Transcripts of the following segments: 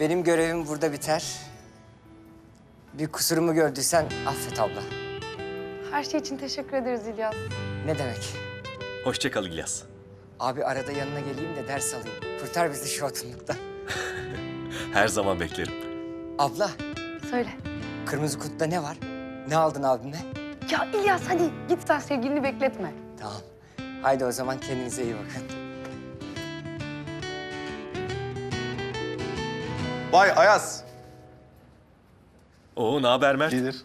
Benim görevim burada biter. Bir kusurumu gördüysen affet abla. Her şey için teşekkür ederiz İlyas. Ne demek? Hoşça kal İlyas. Abi arada yanına geleyim de ders alayım. Kurtar bizi şu atınlıktan. Her zaman beklerim. Abla, Söyle. kırmızı kutuda ne var? Ne aldın abime? Ya İlyas hadi git sen sevgilini bekletme. Tamam. Haydi o zaman kendinize iyi bakın. Vay Ayaz. Oo ne haber Mert? İyidir.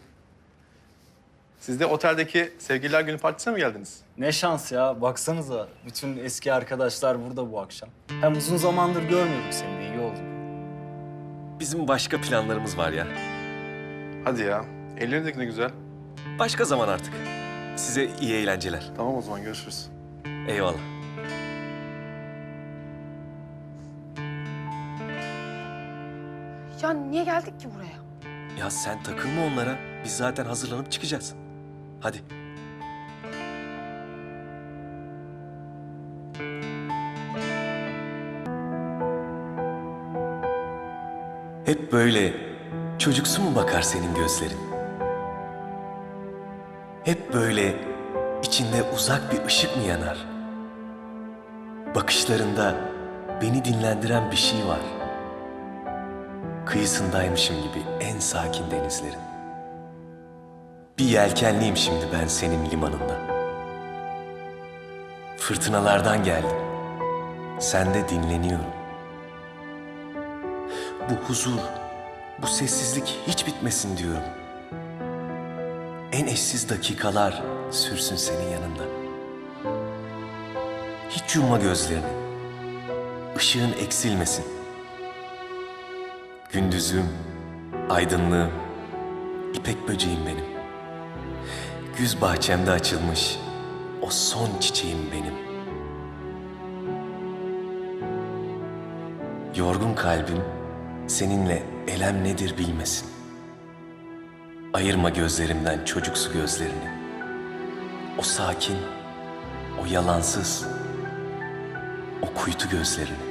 Siz de oteldeki sevgililer günü partisine mi geldiniz? Ne şans ya. Baksanıza. Bütün eski arkadaşlar burada bu akşam. Hem uzun zamandır görmüyorduk seni de iyi oldu. Bizim başka planlarımız var ya. Hadi ya. Ellerindeki ne güzel. Başka zaman artık. Size iyi eğlenceler. Tamam o zaman görüşürüz. Eyvallah. Ya niye geldik ki buraya? Ya sen takılma onlara. Biz zaten hazırlanıp çıkacağız. Hadi. Hep böyle çocuksu mu bakar senin gözlerin? Hep böyle içinde uzak bir ışık mı yanar? Bakışlarında beni dinlendiren bir şey var. Kıyısındaymışım gibi en sakin denizlerin. Bir yelkenliyim şimdi ben senin limanında. Fırtınalardan geldim. Sende dinleniyorum. Bu huzur, bu sessizlik hiç bitmesin diyorum. En eşsiz dakikalar sürsün senin yanında. Hiç yumma gözlerini. Işığın eksilmesin. Gündüzüm, aydınlığım, ipek böceğim benim. Güz bahçemde açılmış o son çiçeğim benim. Yorgun kalbim seninle elem nedir bilmesin. Ayırma gözlerimden çocuksu gözlerini. O sakin, o yalansız, o kuytu gözlerini.